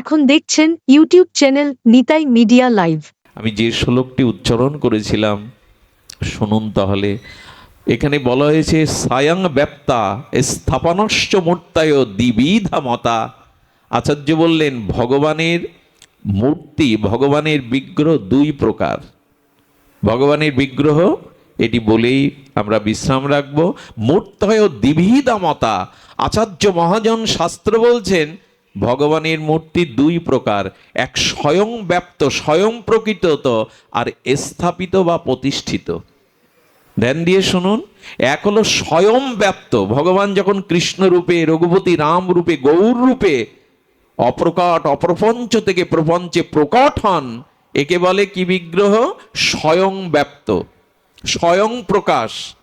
এখন দেখছেন YouTube channel Nitai media live. আমি যে শ্লোকটি উচ্চারণ করেছিলাম, শুনুন তাহলে। এখানে বলা হয়েছে, সায়াং ব্যাপ্তা, স্থাপনশ্চ মূর্তায় দ্বিবিধা মতা আচার্য বললেন, ভগবানের মূর্তি, ভগবানের বিগ্রহ দুই প্রকার। ভগবানের বিগ্রহ, এটি বলেই আমরা বিশ্রাম রাখব, মূর্তয় দ্বিবিধা মতা আচার্য মহাজন শাস্ত্র বলছেন ভগবানের মূর্তি দুই প্রকার, এক স্বয়ং ব্যপ্ত, স্বয়ং প্রকৃত আর স্থাপিত বা প্রতিষ্ঠিত। ধ্যান দিয়ে শুনুন, এক হলো স্বয়ং ব্যপ্ত, ভগবান যখন কৃষ্ণ রূপে, রঘুপতি রাম রূপে, গৌর রূপে অপ্রকট, অপ্রপঞ্চ থেকে প্রপঞ্চে প্রকট হন, একে বলে কি বিগ্রহ? স্বয়ং ব্যপ্ত, স্বয়ং প্রকাশ।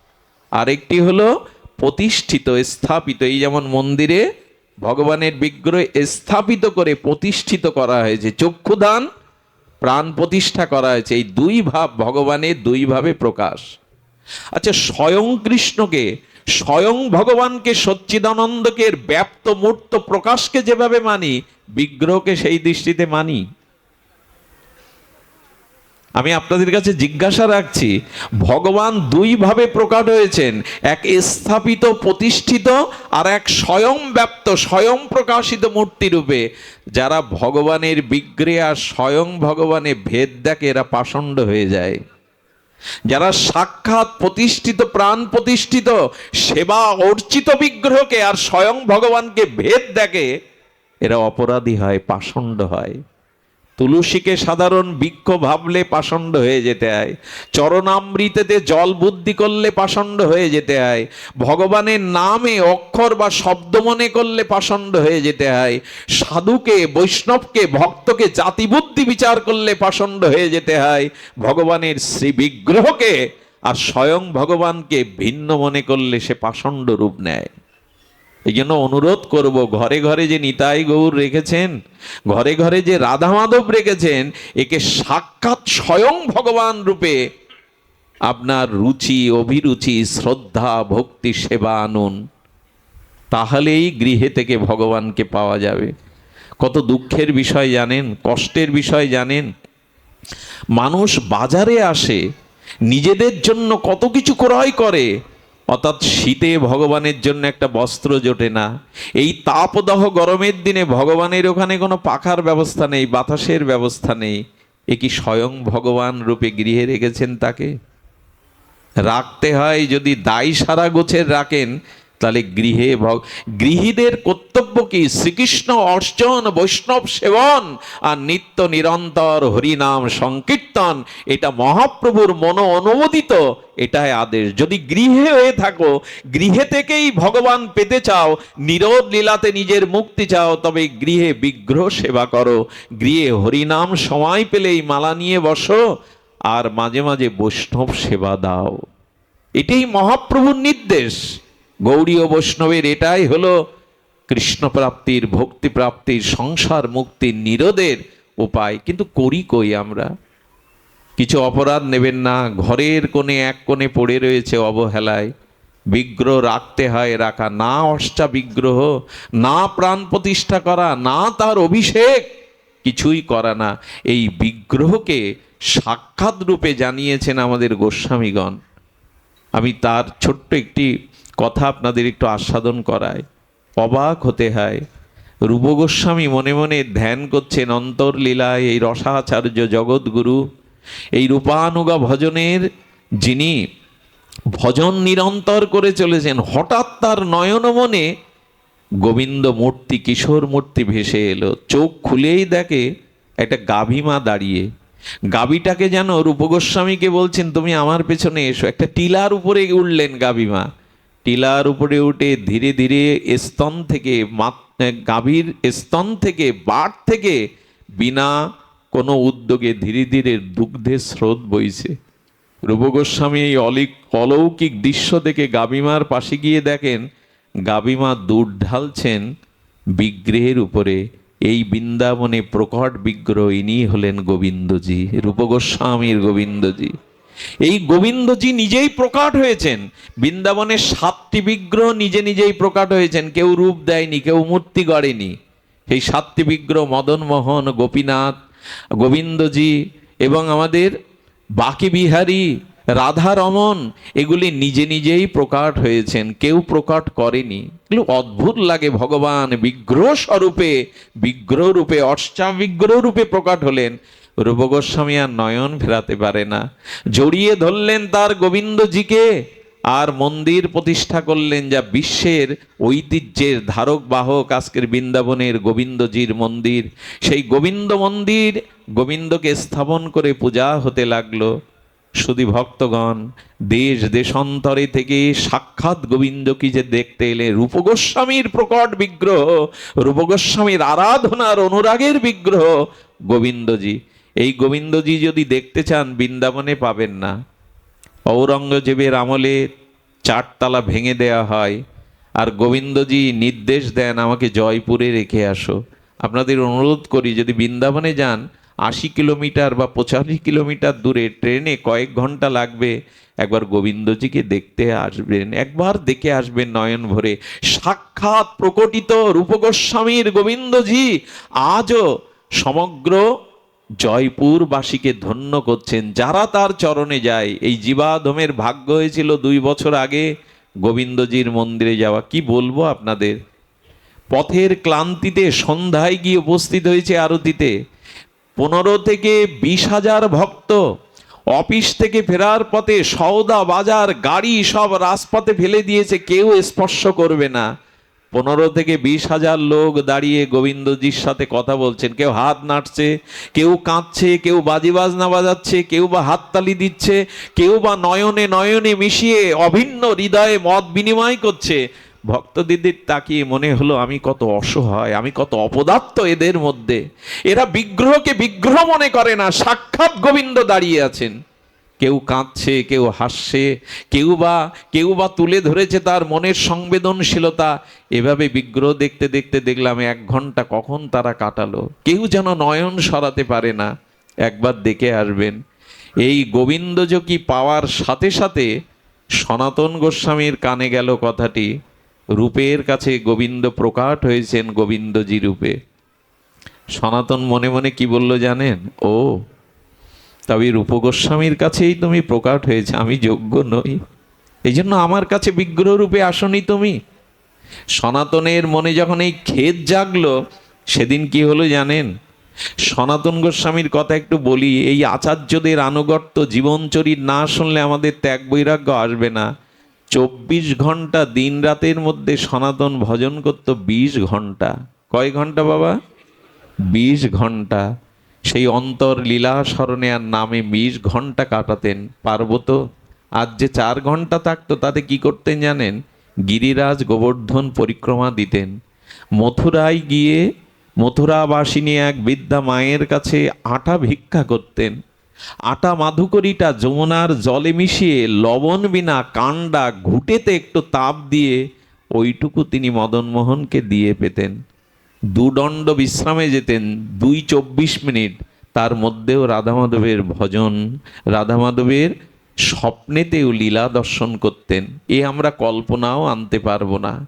আরেকটি হলো প্রতিষ্ঠিত, স্থাপিত, এই যেমন মন্দিরে ভগবানের বিগ্রহ স্থাপিত করে প্রতিষ্ঠিত করা হয়েছে। চক্ষুদান প্রাণ প্রতিষ্ঠা করা হয়েছে। এই দুই ভাব ভগবানের দুই ভাবে প্রকাশ। আচ্ছা স্বয়ং কৃষ্ণকে, স্বয়ং ভগবানকে, সচ্চিদানন্দকে, ব্যাপ্ত মূর্ত প্রকাশকে যেভাবে মানি, বিগ্রহকে সেই দৃষ্টিতে মানি। আমি আপনাদের কাছে জিজ্ঞাসা রাখছি, ভগবান দুইভাবে প্রকাট হয়েছেন, এক স্থাপিত প্রতিষ্ঠিত আর এক স্বয়ং ব্যপ্ত স্বয়ং প্রকাশিত মূর্তি রূপে। যারা ভগবানের বিগ্রহে আর স্বয়ং ভগবানে ভেদ দেখে এরা পাষণ্ড হয়ে যায়। যারা সাক্ষাৎ প্রতিষ্ঠিত, প্রাণ প্রতিষ্ঠিত, সেবা অর্চিত বিগ্রহকে আর স্বয়ং ভগবানকে ভেদ দেখে, এরা অপরাধী হয়, পাষণ্ড হয়। তুলসীকে সাধারণ বৃক্ষ ভাবলে পাষণ্ড হয়ে যেতে হয়। চরণামৃতেতে জল বুদ্ধি করলে পাষণ্ড হয়ে যেতে হয়। ভগবানের নামে অক্ষর বা শব্দ মনে করলে পাষণ্ড হয়ে যেতে হয়। সাধুকে, বৈষ্ণবকে, ভক্তকে জাতিবুদ্ধি বিচার করলে পাষণ্ড হয়ে যেতে হয়। ভগবানের শ্রী বিগ্রহকে আর স্বয়ং ভগবানকে ভিন্ন মনে করলে সে পাষণ্ড রূপ নেয়। এই জন্য অনুরোধ করব, ঘরে ঘরে যে নিতাই গৌর রেখেছেন, ঘরে ঘরে যে রাধা মাধব রেখেছেন, একে সাক্ষাৎ স্বয়ং ভগবান রূপে আপনার রুচি, অভিরুচি, শ্রদ্ধা, ভক্তি, সেবা আনুন। তাহলেই গৃহে থেকে ভগবানকে পাওয়া যাবে। কত দুঃখের বিষয় জানেন, কষ্টের বিষয় জানেন। মানুষ বাজারে আসে, নিজেদের জন্য কত কিছু ক্রয় করে অর্থাৎ শীতে ভগবানের জন্য একটা বস্ত্র জোটে না। এই তাপদাহ গরমের দিনে ভগবানের ওখানে কোনো পাখার ব্যবস্থা নেই, বাতাসের ব্যবস্থা নেই। এ কি স্বয়ং ভগবান রূপে গৃহে রেখেছেন তাকে? রাখতে হয় যদি দায় সারা গোছের রাখেন তাহলে গৃহে গৃহীদের কর্তব্য কি? শ্রীকৃষ্ণ অর্চন বৈষ্ণব সেবন আর নিত্য নিরন্তর হরিনাম সংকীর্তন, এটা মহাপ্রভুর মন অনুমোদিত, এটাই আদেশ। যদি গৃহে হয়ে থাকো, গৃহে থেকেই ভগবান পেতে চাও নীরব লীলাতে নিজের মুক্তি চাও, তবে গৃহে বিগ্রহ সেবা করো। গৃহে হরিনাম সময় পেলেই মালা নিয়ে বসো আর মাঝে মাঝে বৈষ্ণব সেবা দাও। এটাই মহাপ্রভুর নির্দেশ। গৌরী ও বৈষ্ণবের এটাই হলো কৃষ্ণ প্রাপ্তির, ভক্তি প্রাপ্তির, সংসার মুক্তির নিরোধের উপায়। কিন্তু করি কই আমরা? কিছু অপরাধ নেবেন না, ঘরের কোণে এক কোণে পড়ে রয়েছে অবহেলায়। বিগ্রহ রাখতে হয়, রাখা না অষ্টা বিগ্রহ, না প্রাণ প্রতিষ্ঠা করা, না তার অভিষেক, কিছুই করা না। এই বিগ্রহকে সাক্ষাৎ রূপে জানিয়েছেন আমাদের গোস্বামীগণ। আমি তার ছোট্ট একটি কথা আপনাদের একটু আস্বাদন করায়। অবাক হতে হয়। রূপ গোস্বামী মনে মনে ধ্যান করছেন অন্তর্লীলায় এই রসাচার্য জগৎগুরু এই রূপানুগা ভজনের যিনি ভজন নিরন্তর করে চলেছেন, হঠাৎ তার নয়ন মনে গোবিন্দ মূর্তি, কিশোর মূর্তি ভেসে এলো। চোখ খুলেই দেখে একটা গাভীমা দাঁড়িয়ে। গাভীটাকে যেন রূপগোস্বামীকে বলছেন, তুমি আমার পেছনে এসো। একটা টিলার উপরে উঠলেন গাভীমা টিলার উপরে উঠে ধীরে ধীরে স্তন থেকে গাভীর স্তন থেকে বাট থেকে বিনা কোনো উদ্যোগে ধীরে ধীরে দুগ্ধের স্রোত বইছে। রূপগোস্বামী এই অলিক অলৌকিক দৃশ্য দেখে গাবিমার পাশে গিয়ে দেখেন গাবিমা দুধ ঢালছেন বিগ্রহের উপরে। এই বৃন্দাবনে প্রকট বিগ্রহ ইনি হলেন গোবিন্দজি, রূপগোস্বামীর গোবিন্দজি। এই গোবিন্দজি নিজেই প্রকাট হয়েছেন। বৃন্দাবনের সাতটি বিগ্রহ নিজে নিজেই প্রকাট হয়েছেন। কেউ রূপ দেয়নি, কেউ মূর্তি গড়েনি। সেই সাতটি বিগ্রহ মদন মোহন, গোপীনাথ, গোবিন্দজি এবং আমাদের বাকি বিহারী রাধা রমন এগুলি নিজে নিজেই প্রকাট হয়েছেন। কেউ প্রকাট করেনি। এগুলো অদ্ভুত লাগে ভগবান বিগ্রহ স্বরূপে, বিগ্রহ রূপে অষ্টা বিগ্রহ রূপে প্রকাট হলেন। রূপ গোস্বামী আর নয়ন ফেরাতে পারে না। জড়িয়ে ধরলেন তার গোবিন্দজিকে, আর মন্দির প্রতিষ্ঠা করলেন যা বিশ্বের ঐতিহ্যের ধারক বাহক আজকের বৃন্দাবনের গোবিন্দজির মন্দির। সেই গোবিন্দ মন্দির গোবিন্দকে স্থাপন করে পূজা হতে লাগল। শুধু ভক্তগণ, দেশ দেশান্তরে থেকে সাক্ষাৎ গোবিন্দকে যে দেখতে এলে, রূপগোস্বামীর প্রকট বিগ্রহ, রূপগোস্বামীর আরাধনার অনুরাগের বিগ্রহ, গোবিন্দজি এই গোবিন্দজি যদি দেখতে চান, বৃন্দাবনে পাবেন না। ঔরঙ্গজেবের আমলে চারতলা ভেঙে দেয়া হয়। আর গোবিন্দজি নির্দেশ দেন, আমাকে জয়পুরে রেখে আসো। আপনাদের অনুরোধ করি, যদি বৃন্দাবনে যান, আশি কিলোমিটার বা পঁচাশি কিলোমিটার দূরে ট্রেনে কয়েক ঘণ্টা লাগবে। একবার গোবিন্দজিকে দেখতে আসবেন, একবার দেখে আসবেন নয়ন ভরে। সাক্ষাৎ প্রকটিত রূপগোস্বামীর গোবিন্দজি, আজও সমগ্র জয়পুরবাসীকে ধন্য করছেন। যারা তার চরণে যায়, এই জীবাধমের ভাগ্য হয়েছিল দুই বছর আগে গোবিন্দজির মন্দিরে যাওয়া। কি বলব আপনাদের? পথের ক্লান্তিতে সন্ধ্যায় গিয়ে উপস্থিত হয়েছে আরতিতে। পনেরো থেকে বিশ হাজার ভক্ত। অফিস থেকে ফেরার পথে সওদা, বাজার, গাড়ি সব রাজপথে ফেলে দিয়েছে। কেউ স্পর্শ করবে না। পনেরো থেকে বিশ হাজার লোক দাঁড়িয়ে গোবিন্দজির সাথে কথা বলছেন। কেউ হাত নাড়ছে, কেউ কাঁদছে, কেউ বাজি বাজনা বাজাচ্ছে, কেউ বা হাততালি দিচ্ছে, কেউ বা নয়নে নয়নে মিশিয়ে অভিন্ন হৃদয়ে মত বিনিময় করছে। ভক্ত দিদির তাকিয়ে মনে হলো, আমি কত অসহায়, আমি কত অপদার্থ এদের মধ্যে। এরা বিগ্রহকে বিগ্রহ মনে করে না, সাক্ষাৎ গোবিন্দ দাঁড়িয়ে আছেন। কেউ কাঁদছে, কেউ হাসছে, কেউ বা কেউ বা তুলে ধরেছে তার মনের সংবেদনশীলতা। এভাবে বিগ্রহ দেখতে দেখতে দেখলাম এক ঘণ্টা কখন তারা কাটালো। কেউ যেন নয়ন সরাতে পারে না। একবার দেখে আসবেন, এই গোবিন্দযোগী পাওয়ার সাথে সাথে সনাতন গোস্বামীর কানে গেল কথাটি। রূপের কাছে গোবিন্দ প্রকাট হয়েছেন গোবিন্দজি রূপে। সনাতন মনে মনে কি বলল জানেন? ও তবে রূপগোস্বামীর কাছেই তুমি প্রকাট হয়েছে, আমি যোগ্য নই। এই জন্য আমার কাছে বিগ্রহ রূপে আসনি তুমি। সনাতনের মনে যখন এই খেদ জাগলো, সেদিন কি হলো জানেন? সনাতন গোস্বামীর কথা একটু বলি, এই আচার্যদের আনুগত্য, জীবনচরিত না শুনলে আমাদের ত্যাগ বৈরাগ্য আসবে না। চব্বিশ ঘণ্টা দিন রাতের মধ্যে সনাতন ভজন করত বিশ ঘণ্টা কয় ঘণ্টা বাবা? বিশ ঘণ্টা সেই অন্তর লীলা স্মরণে আর নামে বিশ ঘণ্টা কাটাতেন পার্বত আজ যে চার ঘণ্টা থাকতো, তাতে কি করতেন জানেন? গিরিরাজ গোবর্ধন পরিক্রমা দিতেন। মথুরায় গিয়ে মথুরাবাসিনী এক বিদ্যা মায়ের কাছে আটা ভিক্ষা করতেন। আটা মাধুকরীটা যমুনার জলে মিশিয়ে লবণ বিনা কাণ্ডা ঘুটেতে একটু তাপ দিয়ে ওইটুকু তিনি মদনমোহনকে দিয়ে পেতেন। দুদণ্ড বিশ্রামে যেতেন দুই চব্বিশ মিনিট। তার মধ্যেও রাধা মাধবের ভজন, রাধা মাধবের স্বপ্নেতেও লীলা দর্শন করতেন। এ আমরা কল্পনাও আনতে পারব না।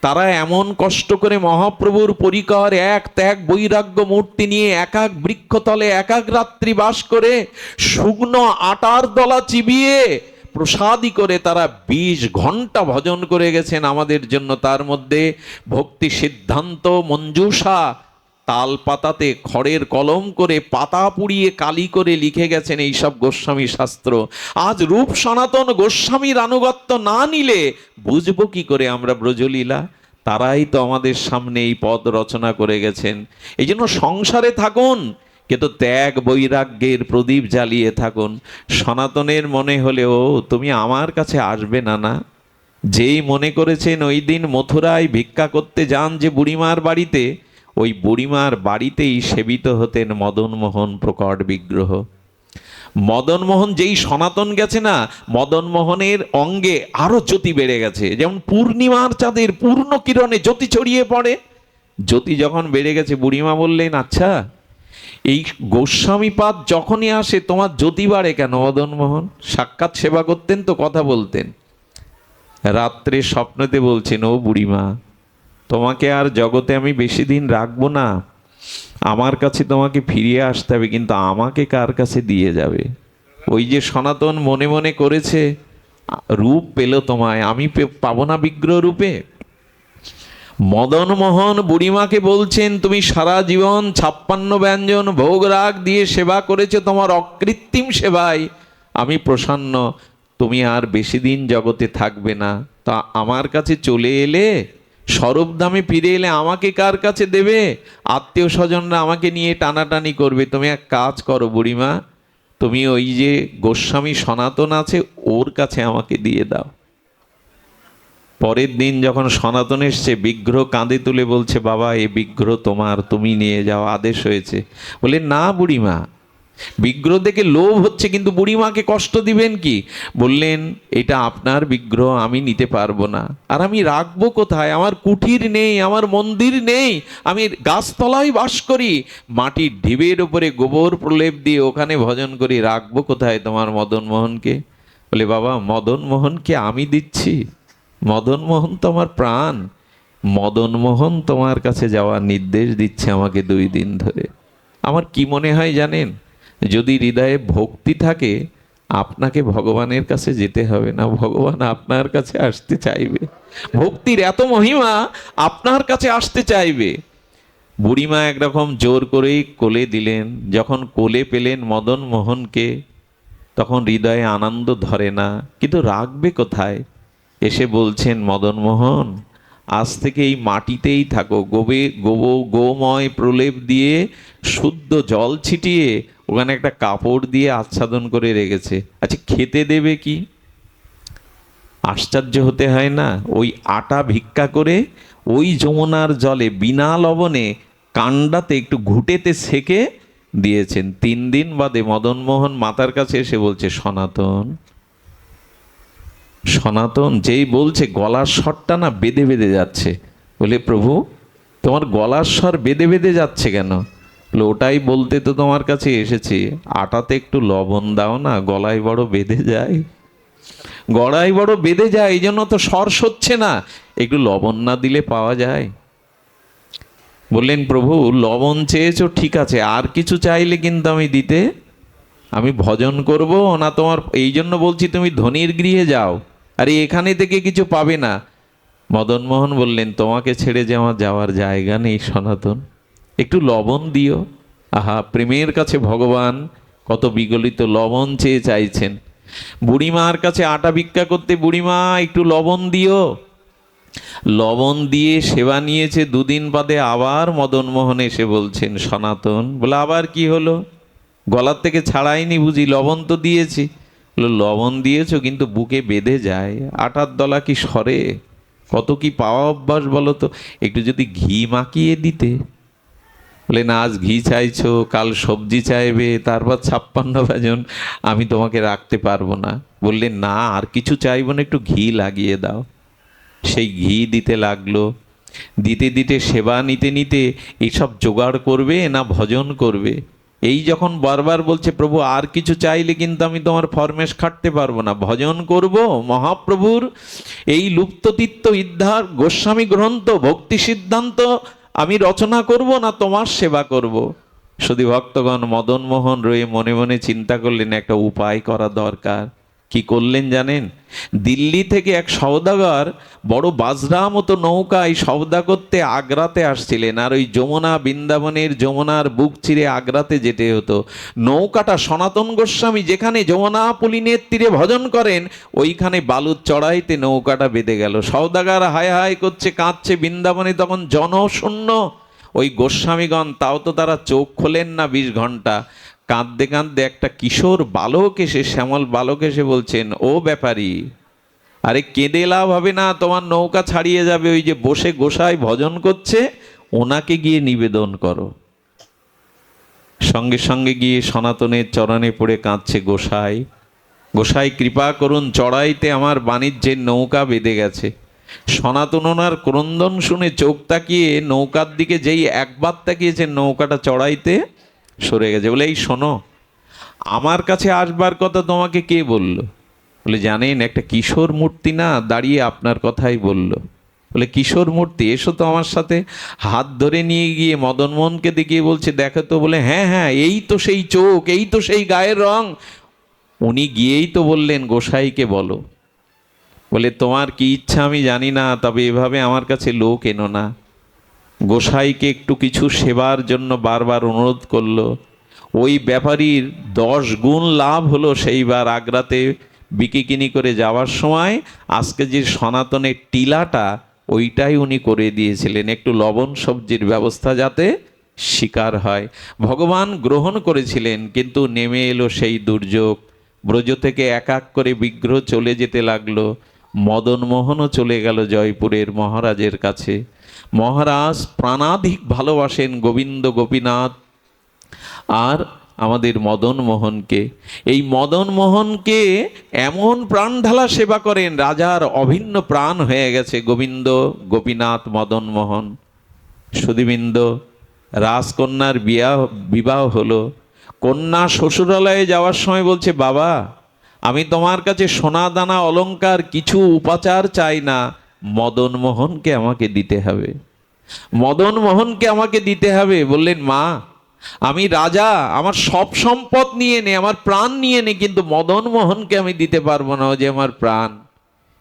তারা এমন কষ্ট করে মহাপ্রভুর পরিকর এক ত্যাগ বৈরাগ্য মূর্তি নিয়ে এক এক বৃক্ষতলে এক এক রাত্রি বাস করে, শুকনো আটার দলা চিবিয়ে প্রসাদী করে তারা বিশ ঘণ্টা ভজন করে গেছেন আমাদের জন্য। তার মধ্যে ভক্তি সিদ্ধান্ত, মঞ্জুষা তাল পাতাতে খড়ের কলম করে পাতা পুড়িয়ে কালি করে লিখে গেছেন এইসব গোস্বামী শাস্ত্র। আজ রূপ সনাতন গোস্বামীর আনুগত্য না নিলে বুঝব কি করে আমরা ব্রজলীলা? তারাই তো আমাদের সামনে এই পদ রচনা করে গেছেন। এই জন্য সংসারে থাকুন কিন্তু ত্যাগ বৈরাগ্যের প্রদীপ জ্বালিয়ে থাকুন। সনাতনের মনে হলেও তুমি আমার কাছে আসবে না না। যেই মনে করেছেন ওই দিন মথুরায় ভিক্ষা করতে যান যে বুড়িমার বাড়িতে, ওই বুড়িমার বাড়িতেই সেবিত হতেন মদনমোহন প্রকট বিগ্রহ। মদনমোহন যেই সনাতন গেছে না, মদনমোহনের অঙ্গে আরও জ্যোতি বেড়ে গেছে। যেমন পূর্ণিমার চাঁদের পূর্ণ কিরণে জ্যোতি ছড়িয়ে পড়ে। জ্যোতি যখন বেড়ে গেছে, বুড়িমা বললেন আচ্ছা এই গোস্বামীপাদ যখনই আসে, তোমার জ্যোতি বাড়ে কেন মদনমোহন সাক্ষাৎ সেবা করতেন তো, কথা বলতেন। রাত্রে স্বপ্নতে বলছেন, ও বুড়িমা, তোমাকে আর জগতে আমি বেশি দিন রাখব না। আমার কাছে তোমাকে ফিরিয়ে আসতে হবে, কিন্তু আমাকে কার কাছে দিয়ে যাবে? ওই যে সনাতন মনে মনে করেছে রূপ পেল তোমায়, আমি পাবো না বিগ্রহ রূপে? মদন মোহন বুড়িমাকে বলছেন, তুমি সারা জীবন ছাপ্পান্ন ব্যঞ্জন ভোগ রাগ দিয়ে সেবা করেছ, তোমার অকৃত্রিম সেবায়। আমি প্রসন্ন, তুমি আর বেশি দিন জগতে থাকবে না। তা আমার কাছে চলে এলে? সরব দামে ফিরে এলে আমাকে কার কাছে দেবে? আত্মীয় স্বজনরা আমাকে নিয়ে টানাটানি করবে। তুমি এক কাজ করো বুড়িমা, তুমি ওই যে গোস্বামী সনাতন আছে, ওর কাছে আমাকে দিয়ে দাও। পরের দিন যখন সনাতন এসছে, বিগ্রহ কাঁধে তুলে বলছে, বাবা, এ বিগ্রহ তোমার, তুমি নিয়ে যাও। আদেশ হয়েছে। বলে, না বুড়িমা, বিগ্রহ দেখে লোভ হচ্ছে, কিন্তু বুড়িমাকে কষ্ট দিবেন কি? বললেন, এটা আপনার বিগ্রহ, আমি নিতে পারব না। আর আমি রাখব কোথায়? আমার কুঠির নেই, আমার মন্দির নেই। আমি গাছতলায় বাস করি। মাটির ঢিবের ওপরে গোবর প্রলেপ দিয়ে ওখানে ভজন করি। রাখব কোথায় তোমার মদন মোহনকে বলে, বাবা মদন মোহনকে আমি দিচ্ছি। মদন মোহন তোমার প্রাণ। মদন মোহন তোমার কাছে যাওয়ার নির্দেশ দিচ্ছে আমাকে দুই দিন ধরে। আমার কি মনে হয় জানেন? যদি হৃদয়ে ভক্তি থাকে, আপনাকে ভগবানের কাছে যেতে হবে না। ভগবান আপনার কাছে আসতে চাইবে। ভক্তির এত মহিমা আপনার কাছে আসতে চাইবে। বুড়িমা একরকম জোর করেই কোলে দিলেন। যখন কোলে পেলেন মদন মোহনকে তখন হৃদয়ে আনন্দ ধরে না। কিন্তু রাখবে কোথায়? এসে বলছেন, মদন মোহন, আজ থেকে এই মাটিতেই থাকো। গোবে, গোব, গোময় প্রলেপ দিয়ে শুদ্ধ জল ছিটিয়ে ওখানে একটা কাপড় দিয়ে আচ্ছাদন করে রেখেছে। আচ্ছা খেতে দেবে কি? আশ্চর্য হতে হয় না, ওই আটা ভিক্ষা করে ওই যমুনার জলে বিনা লবণে কাণ্ডাতে একটু ঘুটেতে সেকে দিয়েছেন। তিন দিন বাদে মদনমোহন মাতার কাছে এসে বলছে, সনাতন সনাতন যেই বলছে গলার স্বরটা না বেঁধে বেঁধে যাচ্ছে। বলে প্রভু তোমার গলার স্বর বেঁধে বেঁধে যাচ্ছে কেন? বলে, ওটাই বলতে তো তোমার কাছে এসেছি। আটাতে একটু লবণ দাও না গলায় বড় বেঁধে যায়। গড়াই বড় বেঁধে যায় এই জন্য তো স্বর হচ্ছে না। একটু লবণ না দিলে পাওয়া যায়। বললেন প্রভু লবণ চেয়েছো ঠিক আছে। আর কিছু চাইলে কিন্তু আমি দিতে। আমি ভজন করব না তোমার এই জন্য বলছি তুমি ধনির গৃহে যাও। আরে এখানে থেকে কিছু পাবে না। মদনমোহন বললেন, তোমাকে ছেড়ে যে আমার যাওয়ার জায়গা নেই সনাতন। একটু লবণ দিও। আহা, প্রেমের কাছে ভগবান কত বিগলিত লবণ চেয়ে চাইছেন। বুড়িমার কাছে আটা ভিক্ষা করতে বুড়িমা, একটু লবণ দিও। লবণ দিয়ে সেবা নিয়েছে দুদিন বাদে আবার মদনমোহন এসে বলছেন, সনাতন। বলে, আবার কি হলো? গলার থেকে ছাড়াইনি বুঝি, লবণ তো দিয়েছি। লবণ দিয়েছ কিন্তু বুকে বেঁধে যায়, আটার দলা কি সরে? কত কি পাওয়া অভ্যাস বলো তো? একটু যদি ঘি মাখিয়ে দিতে। বলে, না, আজ ঘি চাইছো, কাল সবজি চাইবে, তারপর ছাপ্পান্ন ভজন আমি তোমাকে রাখতে পারব না। বললে, না, আর কিছু চাইব না, একটু ঘি লাগিয়ে দাও। সেই ঘি দিতে লাগল। দিতে দিতে সেবা নিতে নিতে এইসব জোগাড় করবে না ভজন করবে? এই যখন বারবার বলছে, প্রভু, আর কিছু চাইলে কিন্তু আমি তোমার ফরমেশ খাটতে পারব না। ভজন করব মহাপ্রভুর এই লুপ্ততীর্থ ইদ্ধার, গোস্বামী গ্রন্থ, ভক্তি সিদ্ধান্ত আমি রচনা করব না তোমার সেবা করব? শুধু ভক্তগণ মদন মোহন রয়ে মনে মনে চিন্তা করলেন, একটা উপায় করা দরকার। কি করলেন জানেন? দিল্লি থেকে এক সওদাগর বড় বাজরা মতো নৌকায় সওদা করতে আগ্রাতে আসছিলেন। আর ওই যমুনা বৃন্দাবনের যমুনার বুক চিরে আগ্রাতে যেতে হতো। নৌকাটা সনাতন গোস্বামী যেখানে যমুনা পুলিনের তীরে ভজন করেন, ওইখানে বালুর চড়াইতে নৌকাটা বেঁধে গেল। সওদাগার হায় হায় করছে, কাঁদছে, বৃন্দাবনে তখন জনশূন্য। ওই গোস্বামীগণ, তাও তো তারা চোখ খোলেন না বিশ ঘণ্টা কাঁদতে কাঁদতে একটা কিশোর বালক এসে, শ্যামল বালক এসে বলছেন, ও ব্যাপারী, আরে কেঁদে লাভ হবে না, তোমার নৌকা ছাড়িয়ে যাবে, ওই যে বসে গোসাই ভজন করছে, ওনাকে গিয়ে নিবেদন করো। সঙ্গে সঙ্গে গিয়ে সনাতনের চরণে পড়ে কাঁদছে গোসাই। গোসাই, কৃপা করুন, চড়াইতে আমার বাণিজ্যের নৌকা বেঁধে গেছে। সনাতন ওনার ক্রন্দন শুনে চোখ তাকিয়ে নৌকার দিকে যেই একবার তাকিয়েছে নৌকাটা চড়াইতে সরে গেছে। বলে, এই শোনো, আমার কাছে আসবার কথা তোমাকে কে বলল? বলে, জানেন, একটা কিশোর মূর্তি না দাঁড়িয়ে আপনার কথাই বলল। বলে, কিশোর মূর্তি, এসো তো আমার সাথে হাত ধরে নিয়ে গিয়ে মদন মোহনকে দেখিয়ে বলছে, দেখো তো। বলে হ্যাঁ হ্যাঁ এই তো সেই চোখ, এই তো সেই গায়ের রং। উনি গিয়েই তো বললেন, গোসাইকে বলো। বলে, তোমার কি ইচ্ছা আমি জানি না, তবে এভাবে আমার কাছে লোক এনো না। গোসাইকে একটু কিছু সেবার জন্য বারবার অনুরোধ করল। ওই ব্যাপারীর দশ গুণ লাভ হলো সেইবার আগ্রাতে বিকিকিনি করে যাওয়ার সময়। আজকে যে সনাতনের টিলাটা, ওইটাই উনি করে দিয়েছিলেন। একটু লবণ সবজির ব্যবস্থা যাতে শিকার হয়। ভগবান গ্রহণ করেছিলেন, কিন্তু নেমে এলো সেই দুর্যোগ। ব্রজ থেকে এক এক করে বিগ্রহ চলে যেতে লাগল। মদনমোহনও চলে গেল জয়পুরের মহারাজের কাছে। মহারাজ প্রাণাধিক ভালোবাসেন গোবিন্দ গোপীনাথ আর আমাদের মদন মোহনকে এই মদন মোহনকে এমন প্রাণ ঢালা সেবা করেন, রাজার অভিন্ন প্রাণ হয়ে গেছে গোবিন্দ গোপীনাথ মদন মোহন সুদীবৃন্দ রাজকন্যার বিয়া, বিবাহ হলো। কন্যা শ্বশুরালয়ে যাওয়ার সময় বলছে, বাবা আমি তোমার কাছে সোনা, দানা, অলংকার, কিছু উপাচার চাই না। মদন মোহনকে আমাকে দিতে হবে। মদন মোহনকে আমাকে দিতে হবে। বললেন, মা, আমি রাজা, আমার সব সম্পদ নিয়ে নে, আমার প্রাণ নিয়ে নে, কিন্তু মদন মোহনকে আমি দিতে পারব না যে আমার প্রাণ।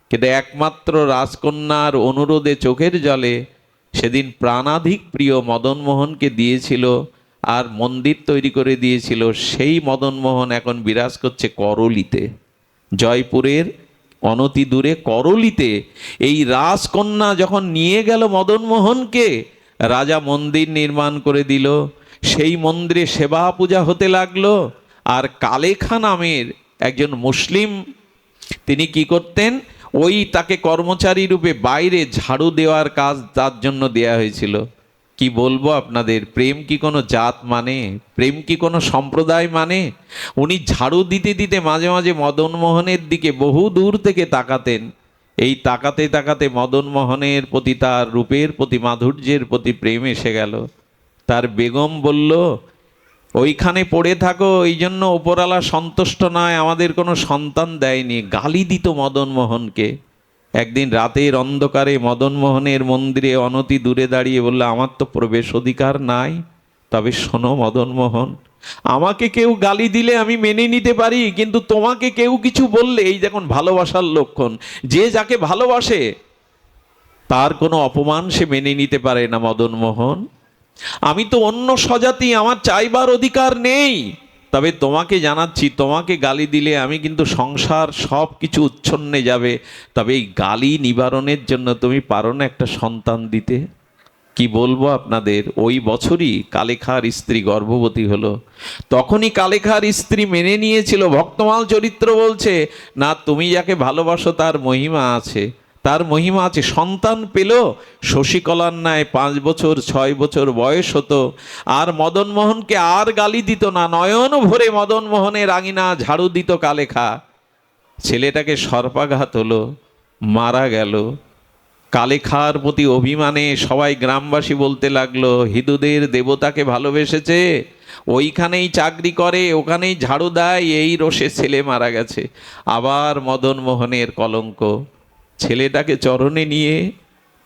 কিন্তু একমাত্র রাজকন্যার অনুরোধে চোখের জলে সেদিন প্রাণাধিক প্রিয় মদন মোহনকে দিয়েছিল আর মন্দির তৈরি করে দিয়েছিল সেই মদনমোহন এখন বিরাজ করছে করলিতে। জয়পুরের অনতি দূরে করলিতে। এই রাজকন্যা যখন নিয়ে গেল মদনমোহনকে রাজা মন্দির নির্মাণ করে দিল। সেই মন্দিরে সেবা পূজা হতে লাগল। আর কালেখা নামের একজন মুসলিম, তিনি কি করতেন? ওই তাকে কর্মচারী রূপে বাইরে ঝাড়ু দেওয়ার কাজ তার জন্য দেয়া হয়েছিল। কি বলব আপনাদের? প্রেম কি কোনো জাত মানে? প্রেম কি কোনো সম্প্রদায় মানে? উনি ঝাড়ু দিতে দিতে মাঝে মাঝে মদন মোহনের দিকে বহু দূর থেকে তাকাতেন। এই তাকাতে তাকাতে মদন মোহনের প্রতি তার রূপের প্রতি মাধুর্যের প্রতি প্রেম এসে গেল। তার বেগম বলল, ওইখানে পড়ে থাকো, এই জন্য ওপরালা সন্তুষ্ট নয়, আমাদের কোনো সন্তান দেয়নি। গালি দিত মদন মোহনকে একদিন রাতের অন্ধকারে মদন মোহনের মন্দিরে অনতি দূরে দাঁড়িয়ে বলল, আমার তো প্রবেশ অধিকার নাই। তবে শোনো মদন মোহন আমাকে কেউ গালি দিলে আমি মেনে নিতে পারি, কিন্তু তোমাকে কেউ কিছু বললে, এই যখন ভালোবাসার লক্ষণ, যে যাকে ভালোবাসে, তার কোনো অপমান সে মেনে নিতে পারে না মদন মোহন আমি তো অন্য স্বজাতি, আমার চাইবার অধিকার নেই। তবে তোমাকে জানাচ্ছি, তোমাকে গালি দিলে আমি কিন্তু সংসার সব কিছু উচ্ছন্নে যাবে। তবে এই গালি নিবারণের জন্য তুমি পারো না একটা সন্তান দিতে। কি বলব আপনাদের? ওই বছরই কালেখার স্ত্রী গর্ভবতী হলো। তখনই কালেখার স্ত্রী মেনে নিয়েছিল। ভক্তমাল চরিত্র বলছে, না, তুমি যাকে ভালোবাসো তার মহিমা আছে। তার মহিমা আছে, সন্তান পেল, শশীকলার ন্যায় পাঁচ বছর, ছয় বছর বয়স হতো। আর মদন মোহনকে আর গালি দিত না, নয়ন ভরে মদন মোহনের আঙিনা ঝাড়ু দিত কালেখা। ছেলেটাকে সর্পাঘাত হলো, মারা গেল। কালেখার প্রতি অভিমানে সবাই গ্রামবাসী বলতে লাগল হিন্দুদের দেবতাকে ভালোবেসেছে, ওইখানেই চাকরি করে, ওখানেই ঝাড়ু দেয়, এই রোষে ছেলে মারা গেছে। আবার মদন মোহনের কলঙ্ক। ছেলেটাকে চরণে নিয়ে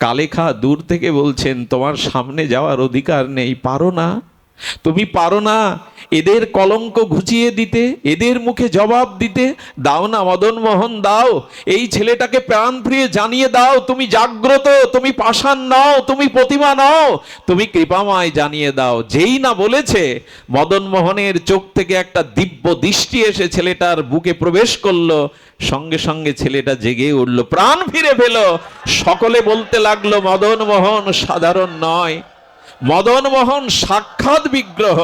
কালেখা দূর থেকে বলছেন তোমার সামনে যাওয়ার অধিকার নেই পারো না। তুমি পারো না এদের কলঙ্ক ঘুচিয়ে দিতে, এদের মুখে জবাব দিতে। দাও না মদন মোহন, দাও। এই ছেলেটাকে প্রাণ ফিরিয়ে জানিয়ে দাও। তুমি জাগ্রত, তুমি পাষাণ নাও, তুমি প্রতিমা নাও। তুমি কৃপাময় জানিয়ে দাও। যেই না বলেছে, মদন মোহনের চোখ থেকে একটা দিব্য দৃষ্টি এসে ছেলেটার বুকে প্রবেশ করল। সঙ্গে সঙ্গে ছেলেটা জেগে উঠল, প্রাণ ফিরে পেল। সকলে বলতে লাগল, মদন মোহন সাধারণ নয়। মদন মোহন সাক্ষাৎ বিগ্রহ।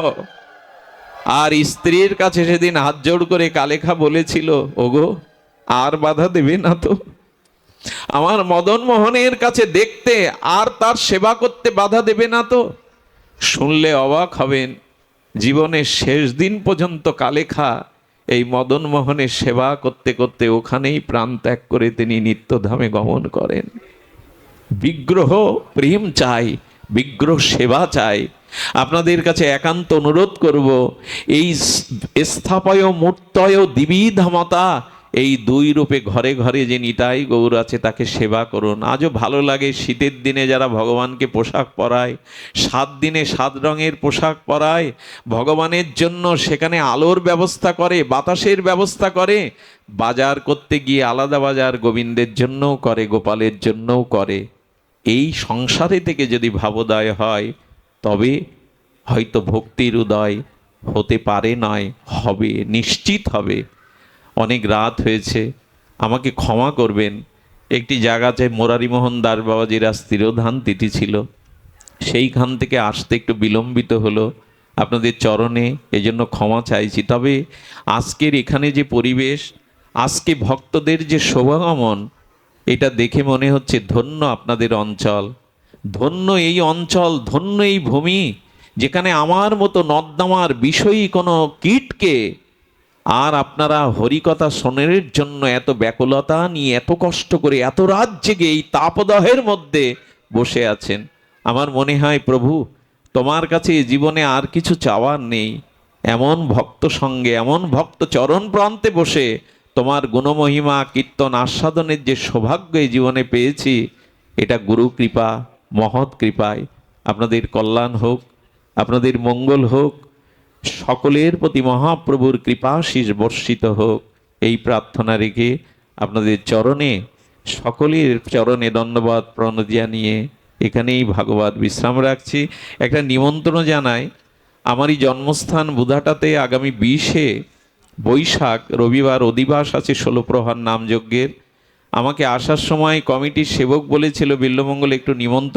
আর স্ত্রীর কাছে সেদিন হাত জোড় করে কালেখা বলেছিল, ওগো, আর বাধা দেবে না তো। আমার মদন মোহনের কাছে দেখতে আর তার সেবা করতে বাধা দেবে না তো। শুনলে অবাক হবেন, জীবনের শেষ দিন পর্যন্ত কালেখা এই মদন মোহনের সেবা করতে করতে ওখানেই প্রাণ ত্যাগ করে তিনি নিত্যধামে গমন করেন। বিগ্রহ, প্রেম চাই বিগ্রহ সেবা চাই। আপনাদের কাছে একান্ত অনুরোধ করব, এই স্থাপয় মূর্তয় দিবিধামতা এই দুই রূপে ঘরে ঘরে যে নিতাই গৌর আছে তাকে সেবা করুন। আজও ভালো লাগে শীতের দিনে যারা ভগবানকে পোশাক পরায়, সাত দিনে সাত রঙের পোশাক পরায়, ভগবানের জন্য সেখানে আলোর ব্যবস্থা করে, বাতাসের ব্যবস্থা করে, বাজার করতে গিয়ে আলাদা বাজার গোবিন্দের জন্যও করে, গোপালের জন্যও করে। এই সংসারে থেকে যদি ভাবোদয় হয়, তবে হয়তো ভক্তির উদয় হতে পারে নয়, হবে, নিশ্চিত হবে। অনেক রাত হয়েছে, আমাকে ক্ষমা করবেন। একটি জায়গা জায়গাতে মোরারিমোহন দাস বাবাজির আজ তিরোধান তিথি ছিল। সেইখান থেকে আসতে একটু বিলম্বিত হলো। আপনাদের চরণে এজন্য ক্ষমা চাইছি। তবে আজকের এখানে যে পরিবেশ, আজকে ভক্তদের যে শোভাগমন এটা দেখে মনে হচ্ছে ধন্য আপনাদের অঞ্চল। ধন্য এই অঞ্চল, ধন্য এই ভূমি, যেখানে আমার মতো নর্দমার বিষয়ী কোনো কীটকে আর আপনারা হরিকথা শোনের জন্য এত ব্যাকুলতা নিয়ে এত কষ্ট করে এত রাত জেগে এই তাপদহের মধ্যে বসে আছেন। আমার মনে হয়, প্রভু, তোমার কাছে জীবনে আর কিছু চাওয়ার নেই। এমন ভক্ত সঙ্গে, এমন ভক্ত চরণ প্রান্তে বসে তোমার গুণমহিমা, কীর্তন, আস্বাদনের যে সৌভাগ্য এই জীবনে পেয়েছি, এটা গুরু কৃপা, মহৎ কৃপায়। আপনাদের কল্যাণ হোক, আপনাদের মঙ্গল হোক, সকলের প্রতি মহাপ্রভুর কৃপাশিস বর্ষিত হোক। এই প্রার্থনা রেখে আপনাদের চরণে, সকলের চরণে দণ্ডবাদ প্রণতি নিয়ে এখানেই ভাগবত বিশ্রাম রাখছি। একটা নিমন্ত্রণ জানাই, আমারই জন্মস্থান বুধাটাতে আগামী বিশে বৈশাখ, রবিবার অধিবাস আছে ষোলপ্রহার নামযজ্ঞের। আমাকে আসার সময় কমিটির সেবক বলেছিল বিল্লমঙ্গল একটু নিমন্ত্রণ